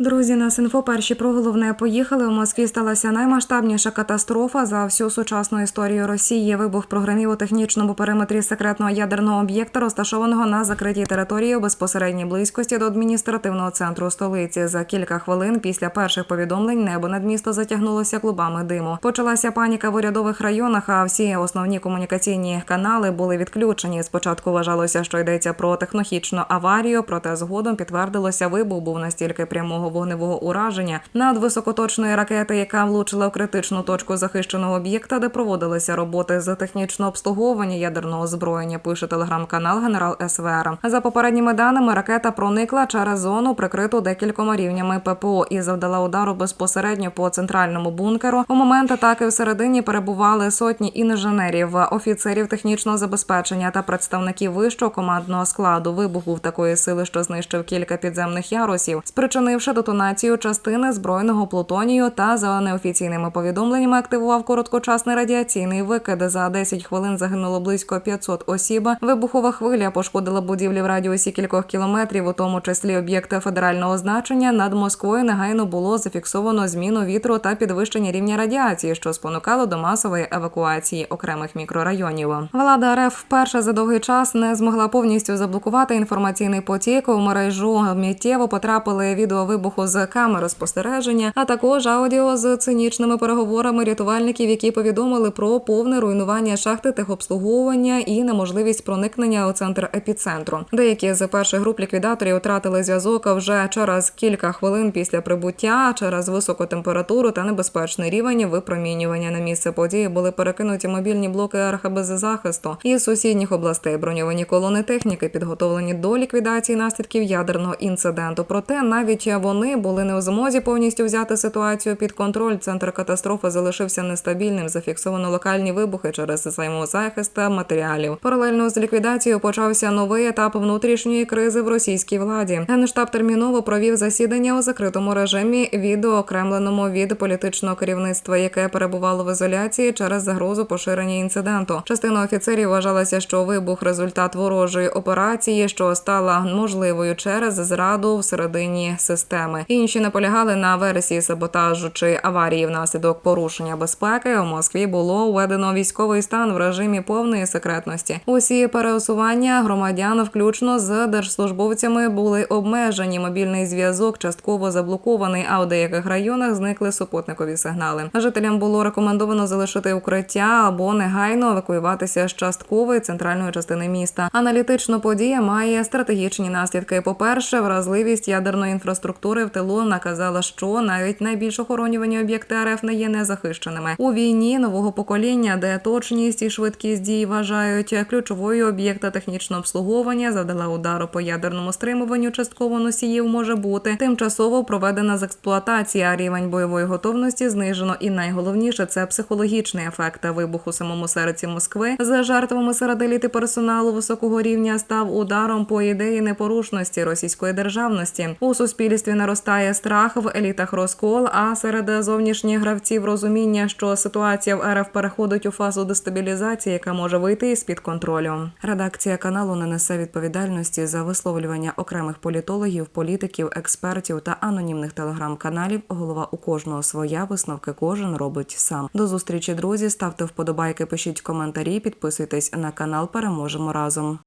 Друзі, на Синфо перші про головне поїхали. У Москві сталася наймасштабніша катастрофа за всю сучасну історію Росії. Вибух прогремів у технічному периметрі секретного ядерного об'єкта, розташованого на закритій території у безпосередній близькості до адміністративного центру столиці. За кілька хвилин після перших повідомлень небо над місто затягнулося клубами диму. Почалася паніка в урядових районах. А всі основні комунікаційні канали були відключені. Спочатку вважалося, що йдеться про технологічну аварію, проте згодом підтвердилося, вибух був настільки прямого вогневого ураження над високоточної ракети, яка влучила в критичну точку захищеного об'єкта, де проводилися роботи з технічного обслуговування ядерного озброєння. Пише телеграм-канал Генерал СВР. За попередніми даними, ракета проникла через зону, прикриту декількома рівнями ППО, і завдала удару безпосередньо по центральному бункеру. У момент атаки всередині перебували сотні інженерів, офіцерів технічного забезпечення та представників вищого командного складу. Вибух був такої сили, що знищив кілька підземних ярусів, спричинивши детонацію частини збройного плутонію та за неофіційними повідомленнями активував короткочасний радіаційний викид. За 10 хвилин загинуло близько 500 осіб. Вибухова хвиля пошкодила будівлі в радіусі кількох кілометрів, у тому числі об'єкти федерального значення. Над Москвою негайно було зафіксовано зміну вітру та підвищення рівня радіації, що спонукало до масової евакуації окремих мікрорайонів. Влада РФ вперше за довгий час не змогла повністю заблокувати інформаційний потік. У мережу миттєво потрапили відео вибуху з камери спостереження, а також аудіо з цинічними переговорами рятувальників, які повідомили про повне руйнування шахти техобслуговування і неможливість проникнення у центр епіцентру. Деякі з перших груп ліквідаторів втратили зв'язок вже через кілька хвилин після прибуття, через високу температуру та небезпечний рівень випромінювання на місце події були перекинуті мобільні блоки захисту із сусідніх областей. Броньовані колони техніки підготовлені до ліквідації наслідків ядерного інциденту. Проте навіть вони були не у змозі повністю взяти ситуацію під контроль. Центр катастрофи залишився нестабільним. Зафіксовано локальні вибухи через взаємозахист матеріалів. Паралельно з ліквідацією почався новий етап внутрішньої кризи в російській владі. Генштаб терміново провів засідання у закритому режимі, відеоокремленому від політичного керівництва, яке перебувало в ізоляції через загрозу поширення інциденту. Частина офіцерів вважалася, що вибух результат ворожої операції, що стала можливою через зраду всередині системи. Інші наполягали на версії саботажу чи аварії внаслідок порушення безпеки. У Москві було введено військовий стан в режимі повної секретності. Усі переусування громадян, включно з держслужбовцями, були обмежені. Мобільний зв'язок частково заблокований. А у деяких районах зникли супутникові сигнали. Жителям було рекомендовано залишити укриття або негайно евакуюватися з часткової центральної частини міста. Аналітично подія має стратегічні наслідки. По перше, вразливість ядерної інфраструктури в тилу наказала, що навіть найбільш охоронювані об'єкти РФ не є незахищеними у війні нового покоління, де точність і швидкість дій вважають ключовою об'єкта технічного обслуговування, завдала удару по ядерному стримуванню частково носіїв може бути тимчасово проведена з експлуатації, а рівень бойової готовності знижено. І найголовніше це психологічний ефект вибуху самому серці Москви з жертвами серед еліти персоналу високого рівня став ударом по ідеї непорушності російської державності. У суспільстві наростає страх в елітах розкол. А серед зовнішніх гравців розуміння, що ситуація в РФ переходить у фазу дестабілізації, яка може вийти із під контролю. Редакція каналу не несе відповідальності за висловлювання окремих політологів, політиків, експертів та анонімних телеграм-каналів. Голова у кожного своя висновки кожен робить сам. До зустрічі, друзі. Ставте вподобайки, пишіть коментарі, підписуйтесь на канал. Переможемо разом.